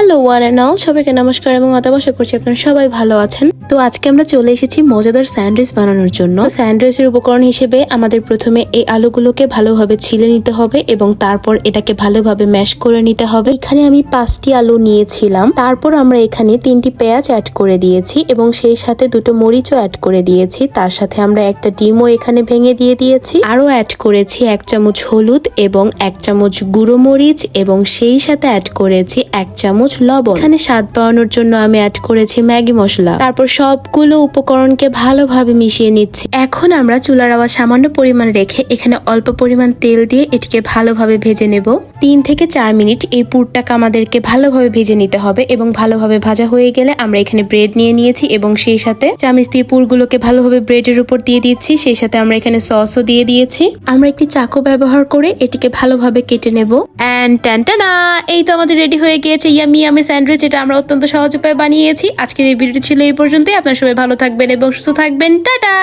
Hello one and all সবাইকে নমস্কার এবং আশা করছি আপনারা সবাই ভালো আছেন। তো আজকে আমরা চলে এসেছি মজাদার স্যান্ডউইচ বানানোর জন্য। স্যান্ডউইচের উপকরণ হিসেবে আমাদের প্রথমে এই আলুগুলোকে ভালোভাবে ছিলে নিতে হবে এবং তারপর এটাকে ভালোভাবে ম্যাশ করে নিতে হবে। এখানে আমি পাঁচটি আলু নিয়েছিলাম। তারপর আমরা এখানে তিনটি পেঁয়াজ অ্যাড করে দিয়েছি এবং সেই সাথে দুটো মরিচও অ্যাড করে দিয়েছি। তার সাথে আমরা একটা ডিমও এখানে ভেঙে দিয়ে দিয়েছি। আরও অ্যাড করেছি এক চামচ হলুদ এবং এক চামচ গুঁড়ো মরিচ এবং সেই সাথে অ্যাড করেছি এক চামচ লবণ। এখানে স্বাদ বাড়ানোর জন্য আমি অ্যাড করেছি ম্যাগি মশলা। তারপর সবগুলো উপকরণকে ভালোভাবে মিশিয়ে নিচ্ছি। এখন আমরা চুলার আওয়াজ সামান্য পরিমাণ রেখে এখানে অল্প পরিমাণ তেল দিয়ে এটিকে ভালোভাবে ভেজে নেব। তিন থেকে চার মিনিট এই পুরটাকে আমাদেরকে ভালোভাবে ভেজে নিতে হবে এবং ভালোভাবে ভাজা হয়ে গেলে আমরা এখানে ব্রেড নিয়ে নিয়েছি এবং সেই সাথে চামিচ দিয়ে পুরগুলোকে ভালোভাবে ব্রেডের উপর দিয়ে দিচ্ছি। সেই সাথে আমরা এখানে সসও দিয়ে দিয়েছি। আমরা একটি চাকু ব্যবহার করে এটিকে ভালোভাবে কেটে নেব। অ্যান্ড ট্যান্টানা এই তো আমাদের রেডি হয়ে গিয়েছে ইয়ামি ইয়ামি স্যান্ডউইচ এটা আমরা অত্যন্ত সহজ উপায়ে বানিয়েছি। আজকের এই ভিডিওটি ছিল এই পর্যন্তই। আপনার সবাই ভালো থাকবেন এবং সুস্থ থাকবেন। টাটা!